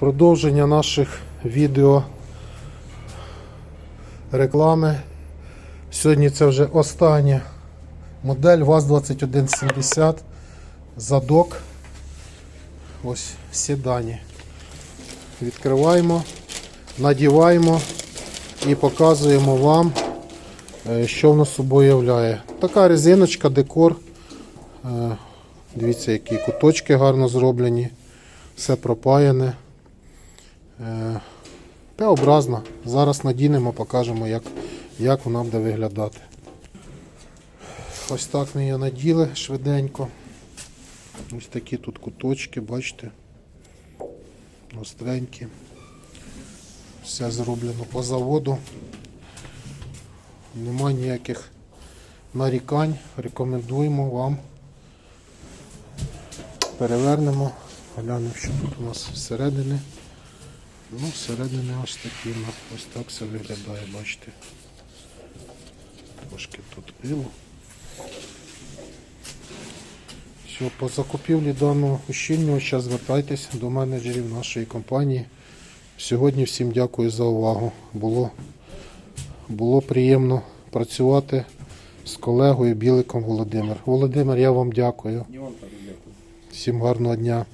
Продовження наших відео реклами. Сьогодні це вже остання модель ВАЗ-2170 задок. Ось в седані. Відкриваємо, надіваємо і показуємо вам, е, що воно собою являє. Така резиночка, декор. Е, Дивіться, які куточки гарно зроблені. Все пропаяне. Е, Т-образна. Зараз надінемо, покажемо, як, як вона буде виглядати. Ось так ми її наділи швиденько. Ось такі тут куточки, бачите. Остренькі. Все зроблено по заводу. Нема ніяких нарікань. Рекомендуємо вам. Перевернемо, глянемо, що тут у нас всередині. Ну, всередині ось такі, ось так все виглядає, бачите. Трошки тут пилу. Все, по закупівлі даного ущільнювача звертайтеся до менеджерів нашої компанії. Сьогодні всім дякую за увагу. Було, було приємно працювати з колегою Біликом Володимир. Володимир, я вам дякую. Всім гарного дня.